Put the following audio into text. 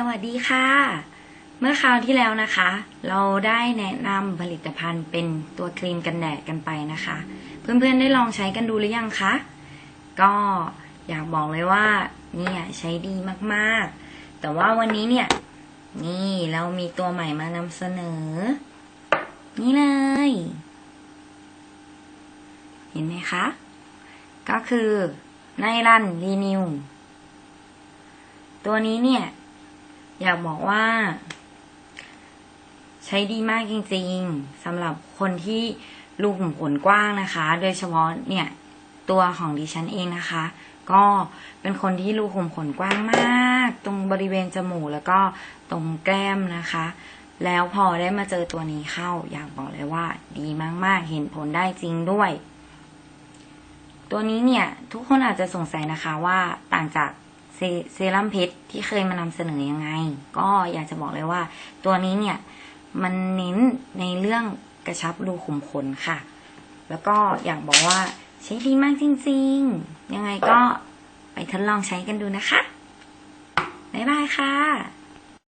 สวัสดีค่ะ เมื่อคราวที่แล้วนะคะ เราได้แนะนำผลิตภัณฑ์เป็นตัวครีมกันแดดกันไปนะคะ เพื่อนๆได้ลองใช้กันดูหรือยังคะ ก็อยากบอกเลยว่าเนี่ยใช้ดีมากๆ แต่ว่าวันนี้เนี่ย นี่เรามีตัวใหม่มานำเสนอ นี่เลย เห็นไหมคะ ก็คือไนรันรีนิวตัวนี้เนี่ย อยากบอกว่า ใช้ดีมากจริงๆสำหรับคนที่รูขุมขนกว้างนะคะ โดยเฉพาะเนี่ย ตัวของดิฉันเองนะคะ ก็เป็นคนที่รูขุมขนกว้างมาก ตรงบริเวณจมูกแล้วก็ตรงแก้มนะคะ แล้วพอได้มาเจอตัวนี้เข้า อยากบอกเลยว่า ดีมากๆ เห็นผลได้จริงด้วย ตัวนี้เนี่ย ทุกคนอาจจะสงสัยนะคะว่าต่างจาก เซเซรั่มเพชรที่เคยมานำเสนอยังไง ก็อยากจะบอกเลยว่า ตัวนี้เนี่ยมันเน้นในเรื่องกระชับรูขุมขนค่ะ แล้วก็อยากบอกว่าใช้ดีมากจริง ๆ ยังไงก็ไปทดลองใช้กันดูนะคะ บ๊ายบายค่ะ